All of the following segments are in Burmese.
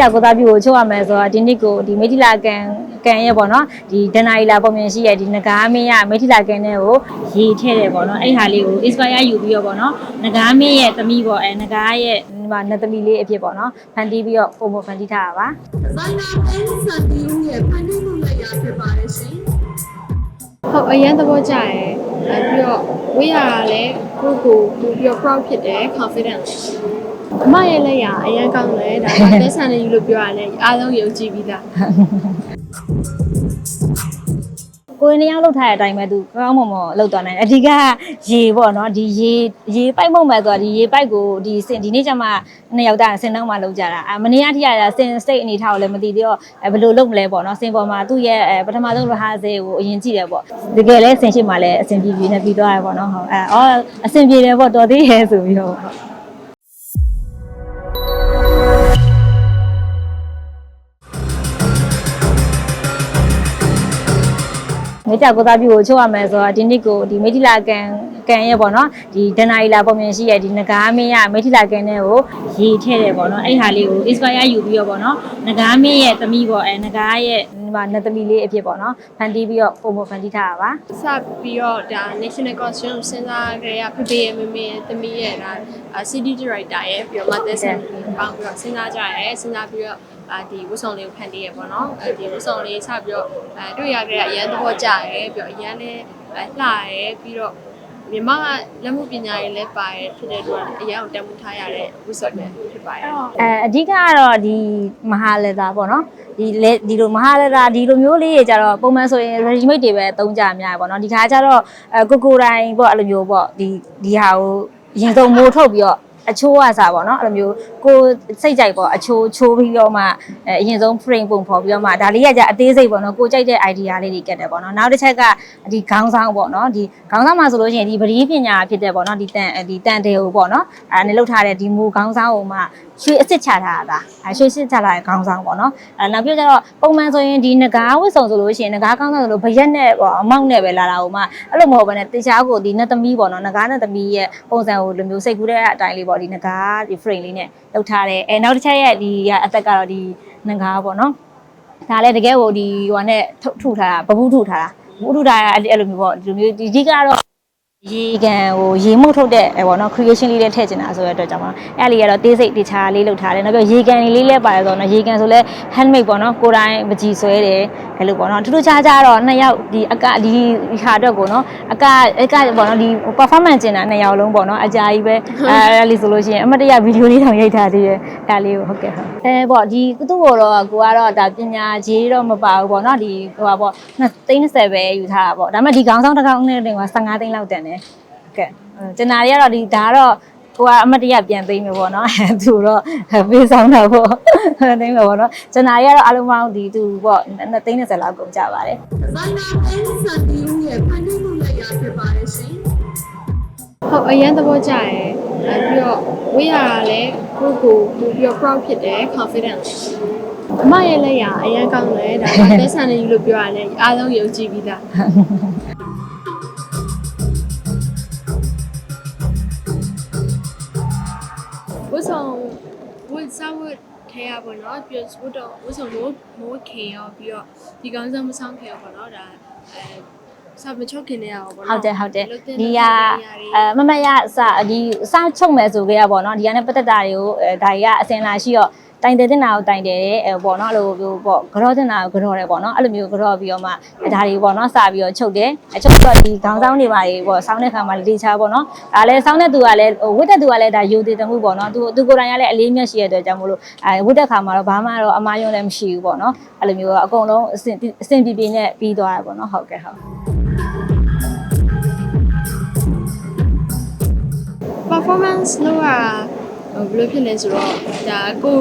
ကြကိုသားပြကိုချုပ်ရမယ်ဆိုတော့ဒီနေ့ကိုဒီမေထီလာကန်ကန်ရဲ့ပေါ့နော်ဒီဒဏ္ဍာရီလာပုံမြင်ရှိရဲ့ဒီငကားမင်းရမေထီလာကန်တဲ့ကိုရေထည့်တယ်ပေါ့နော်အဲ့ဟာလေးကို inspire ယူပြီးတော့ပေါ့နော်ငကားမင်းရဲ့သမီးပေါ့အဲငကားရဲ့ဒီမှာနတ်သမီးလေးအဖြစ်ပေါ့နော်ဖန်တီးပြီးတော့ပုံပုံဖန်တီးထားတာပါဇိုင်နာအန်ဆန်ဒီရဲ့ဖန်တီးမှုလက်ရာဖြစ်ပါတယ်ရှင်ဟုတ်အရင်သဘောကျတယ်အဲပြီးတော့ဝေးရတာလည်းကိုယ့်ကိုယ်ပို့ပြီးတော့ proud ဖြစ်တယ် confident အမရဲ့လက်ရအရင်ကောင်းတယ်ဒါကသက်ဆန်နေယူလို့ပြောရတယ်အားလုံးယုံကြည်ပြီးသားကိုယ်နေရောက်လောက်ထားတဲ့အတိုင်းပဲသူကောင်းမွန်မွန်လောက်သွားနိုင်တယ်အဓိကရေပေါ့နော်ဒီရေရေပိုက်မှုမဲ့ဆိုတာဒီရေပိုက်ကိုဒီစင်ဒီနေ့ကျမှနှစ်ယောက်တည်းစင်တော့မှလောက်ကြတာအမနေ့ကထိရတာစင်စတိတ်အနေထားကိုလည်းမသိသေးတော့အဲဘယ်လိုလုပ်မလဲပေါ့နော်စင်ပေါ်မှာသူ့ရဲ့အဲပထမဆုံးရဟာစေကိုအရင်ကြည့်တယ်ပေါ့တကယ်လဲစင်ရှိမှလည်းအဆင်ပြေပြေနဲ့ပြီးသွားတယ်ပေါ့နော်ဟုတ်အဲအော်အဆင်ပြေတယ်ပေါ့တော်သေးရဲ့ဆိုပြီးတော့ မေတ္တာကိုသားပြုကိုချုပ်ရမယ်ဆိုတော့ဒီနေ့ကိုဒီမေထီလာကန်ကန်ရဲ့ပေါ့နော်ဒီဒဏ္ဍာရီလာပုံမြင်ရှိရဲ့ဒီငကားမင်းရမေထီလာကန်တဲ့ကိုရေထည့်တယ်ပေါ့နော်အဲ့ဟာလေးကို inspire ယူပြီးတော့ပေါ့နော်ငကားမင်းရဲ့သမီးပေါ့အဲငကားရဲ့ဒီမှာနတ်သမီးလေးအဖြစ်ပေါ့နော်ဖန်တီးပြီးတော့ပုံပုံဖန်တီးထားတာပါစပြီးတော့ဒါ national costume စဉ်းစားကြရဖဖေရဲ့မမေရဲ့သမီးရဲ့ဒါ CD director ရဲ့ပြီးတော့မသက်ဆန်ပေါင်းပြီးတော့စဉ်းစားကြရဲစဉ်းစားပြီးတော့ အာဒီဝတ်ဆောင်လေးကိုဖန်တီးရပေါ့နော်အဲဒီဝတ်ဆောင်လေးချပြီးတော့အဲတွေ့ရကြရအရန်သဘောကျရဲပြီးတော့အရန်လည်းလှရဲပြီးတော့မြန်မာလက်မှုပညာရေးလည်းပါရဖြစ်တဲ့အတွက်အရန်ကိုတက်မှုထားရတဲ့ဝတ်ဆောင်ပဲဖြစ်ပါတယ်အဲအဓိကကတော့ဒီမဟာလက်သာပေါ့နော်ဒီလေဒီလိုမဟာလက်သာဒီလိုမျိုးလေးတွေကြတော့ပုံမှန်ဆိုရင် ready made တွေပဲသုံးကြအများပေါ့နော်ဒီခါကျတော့အဲကိုကိုတိုင်းပေါ့အဲ့လိုမျိုးပေါ့ဒီဒီဟာကိုရင်စုံမိုးထုတ်ပြီးတော့ အချိုးရစားပေါ့နော်အဲ့လိုမျိုးကိုစိတ်ကြိုက်ပေါ့အချိုးချိုးပြီးတော့မှအဲအရင်ဆုံး frame ပုံဖော်ပြီးတော့မှဒါလေးကကြအသေးစိတ်ပေါ့နော်ကိုကြိုက်တဲ့ idea လေးတွေကတ်တယ်ပေါ့နော်နောက်တစ်ချက်ကဒီခေါင်းဆောင်ပေါ့နော်ဒီခေါင်းဆောင်မှာဆိုလို့ရှိရင်ဒီပရိပညာဖြစ်တဲ့ပေါ့နော်ဒီတန်ဒီတန်တယ်ကိုပေါ့နော်အဲနဲ့လောက်ထားတဲ့ဒီမူခေါင်းဆောင်ကိုမှရွှေအစ်စ်ချထားတာအဲရွှေအစ်စ်ချထားတဲ့ခေါင်းဆောင်ပေါ့နော်အဲနောက်ပြီးတော့ပုံမှန်ဆိုရင်ဒီငကားဝတ်စုံဆိုလို့ရှိရင်ငကားခေါင်းဆောင်ဆိုလို့ဗရက်နဲ့ပေါ့အမောက်နဲ့ပဲလာတာဟိုမှအဲ့လိုမဟုတ်ဘဲနဲ့တခြားကိုဒီနတ်သမီးပေါ့နော်ငကားနတ်သမီးရဲ့ပုံစံကိုလိုမျိုးစိတ်ကူးတဲ့အတိုင်းလေးပေါ့ဒီငကားဒီ frame လေးနဲ့လောက်ထားတယ်အဲနောက်တစ်ချက်ရဲ့ဒီအသက်ကတော့ဒီငကားပေါ့နော်ဒါလည်းတကယ်ကိုဒီဟိုနဲ့ထုတ်ထုတ်ထားတာပပူးထုတ်ထားတာပပူးထုတ်ထားတာအဲ့လိုမျိုးပေါ့ဒီလိုမျိုးဒီဒီကတော့ ရေကန်ဟိုရေမှုတ်ထုတ်တဲ့အဲပေါ့နော် creation လေးလည်းထည့်ချင်တာဆိုတဲ့အတွက်ကြောင့်မလို့အဲ့လေးကတော့တေးစိတ်တခြားလေးလုပ်ထားတယ်နောက်ပြီးရေကန်လေးလည်းပါတယ်ဆိုတော့နော်ရေကန်ဆိုလဲ handmade ပေါ့နော်ကိုယ်တိုင်မကြည်ဆွဲတယ်အဲ့လိုပေါ့နော်ထူးထူးခြားခြားတော့နှစ်ယောက်ဒီအကဒီဟာအတွက်ကိုနော်အကအကပေါ့နော်ဒီ performance ကျင်တာနှစ်ယောက်လုံးပေါ့နော်အကြာကြီးပဲအဲ့လေးဆိုလို့ရှိရင်အမတ်တရဗီဒီယိုလေးတောင်ရိုက်ထားသေးတယ်အဲ့လေးကိုဟုတ်ကဲ့ဟုတ်အဲပေါ့ဒီသူ့ကိုတော့ကိုကတော့ဒါပညာကြီးတော့မပါဘူးပေါ့နော်ဒီဟိုပါပေါ့30ပဲယူထားတာပေါ့ဒါပေမဲ့ဒီခေါင်းဆောင်တစ်ခေါင်းနဲ့တင်က15သိန်းလောက်တန်တယ်ဟုတ်ကဲ့ကျန်တာတွေကတော့ဒီဒါကတော့ကိုကအမတ်တရပြန်သိမ်းမယ်ပေါ့နော်သူတော့ပေးဆောင်တာပေါ့သိမ်းမယ်ပေါ့နော်ကျန်တာတွေကတော့အလုံးပေါင်းဒီသူပေါ့2သိန်း30လောက်ကုန်ကြပါတယ်ဇိုင်နာအန်ဆန်ဒီရဲ့ဖန်တီးမှုလက်ရာဖြစ်ပါတယ်ရှင်ဟုတ်အရင်သဘောကျတယ်အဲပြီးတော့ဝေးရတာလည်းကိုယ့်ကိုယ်ပို့ပြီးတော့ proud ဖြစ်တယ် confident အမရဲ့လက်ရအရင်ကောင်းတယ်ဒါကသက်ဆန်နေယူလို့ပြောရတယ်အားလုံးယုံကြည်ပြီးသား စားဝတ်ထဲရပါတော့ပြီးတော့ဝတ်တော့ဝတ်ဆောင်လို့မိုးခင်ရောပြီးတော့ဒီကောင်းစားမဆောင်ခင်ရောပေါ့နော်ဒါအဲစာမချုပ်ခင်နေရအောင်ပေါ့နော်ဟုတ်တယ်ဟုတ်တယ်လုပ်သင့်ဒီလုပ်ကသင့်နေရာတွေအဲမမရစဒီစချုပ်မယ်ဆိုကြရပေါ့နော်ဒီကနေ့ပတ်သက်တာတွေကိုအဲဒါကြီးကအစင်လာရှိတော့ တိုင်တယ်တင်တာကိုတိုင်တယ်တယ်အဲပေါ့နော်အဲ့လိုမျိုးပေါ့ကြောတင်တာကိုကြောတယ်ပေါ့နော်အဲ့လိုမျိုးကြောပြီးတော့မှဒါတွေပေါ့နော်စပြီးတော့ချုပ်တယ်အချုပ်တော့ဒီခေါင်းဆောင်တွေပါတွေပေါ့စောင်းတဲ့ခါမှာလေချာပေါ့နော်ဒါလည်းစောင်းတဲ့သူကလည်းဟိုဝတ်တဲ့သူကလည်းဒါယူတည်တမှုပေါ့နော်သူသူကိုယ်တိုင်ကလည်းအလေးမြတ်ရှိရတဲ့အတွက်ကြောင့်မလို့အဲဝတ်တဲ့ခါမှာတော့ဘာမှတော့အမားယုံလည်းမရှိဘူးပေါ့နော်အဲ့လိုမျိုးအကုန်လုံးအစင်အစင်ပြေပြေနဲ့ပြီးသွားတယ်ပေါ့နော်ဟုတ်ကဲ့ဟုတ် performance လို့ကဟိုဘယ်လိုဖြစ်လဲဆိုတော့ဒါကို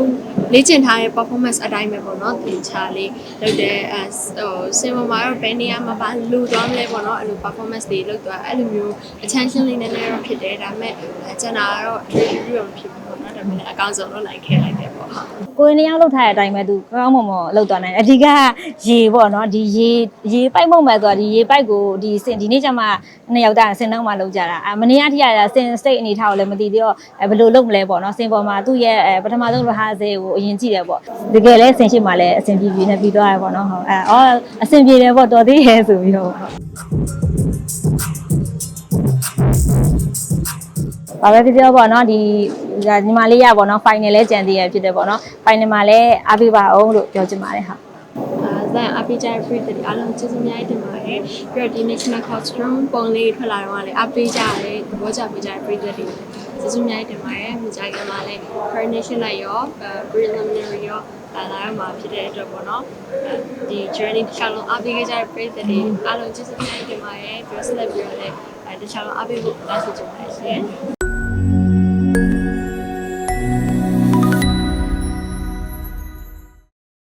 လေ့ကျင့်ထားတဲ့ performance အတိုင်းပဲပေါ့နော်သင်ချာလေးလုပ်တဲ့အဲဟိုစင်ပေါ်မှာတော့ဘယ်နေရာမှာပါလူသွားမလဲပေါ့နော်အဲ့လို performance တွေလုပ်သွားအဲ့လိုမျိုး attention လေးနည်းနည်းတော့ဖြစ်တယ်ဒါပေမဲ့ကျန်တာကတော့ review တော့မဖြစ်ဘူးပေါ့နော်ဒါပေမဲ့အကောင်းဆုံးလုပ်လိုက်ခဲ့လိုက်တယ်ပေါ့ဟုတ်ကိုယ်နေရောက်လောက်ထားတဲ့အတိုင်းပဲသူကောင်းမွန်မွန်လောက်သွားနိုင်တယ်အဓိကရေပေါ့နော်ဒီရေရေပိုက်မှုမဲ့ဆိုတာဒီရေပိုက်ကိုဒီစင်ဒီနေ့ကျမှနှစ်ယောက်တည်းစင်တော့မှလောက်ကြတာအမနေ့ကထိရတာစင်စတိတ်အနေထားကိုလည်းမသိသေးတော့အဲဘယ်လိုလုပ်မလဲပေါ့ပေါ့နော်စင်ပေါ်မှာသူ့ရဲ့အဲပထမဆုံး rehearsal ကိုအရင်ကြည့်တယ်ပေါ့တကယ်လဲဆင်ရှိမှလည်းအဆင်ပြေပြေနဲ့ပြီးသွားတယ်ပေါ့နော်ဟုတ်အဲအော်အဆင်ပြေတယ်ပေါ့တော်သေးရဲ့ဆိုပြီးတော့ဘာပဲပြောပြောပေါ့နော်ဒီဒါညီမလေးရပေါ့နော် final လဲကြံသေးရဖြစ်တယ်ပေါ့နော် final မှာလည်းအားပေးပါအောင်လို့ပြောချင်ပါတယ်ဟုတ်အာဇန်အပိကြိုင်ပရိသတ်အားလုံးကျေးဇူးများတင်ပါတယ်ပြီးတော့ဒီ national costume ပုံလေးထွက်လာတော့လည်းအပိကြရဲသဘောကျပိကြိုင်ပရိသတ်တွေ ကျေးဇူးများတင်ပါတယ်မြကြိုင်ကမှလည်း coronation လိုက်ရောအဲ preliminary ရောလာလာမှာဖြစ်တဲ့အတွက်ပေါ့နော်အဲဒီ journey တစ်ခြားလုံးအပိကြိုင်ပရိသတ်တွေအားလုံးကျေးဇူးများတင်ပါတယ်ပြီးတော့ဆက်လက်ပြီးတော့လည်းအဲတစ်ခြားလုံးအပိဖို့တောင်းဆိုချင်ပါတယ်ရှင်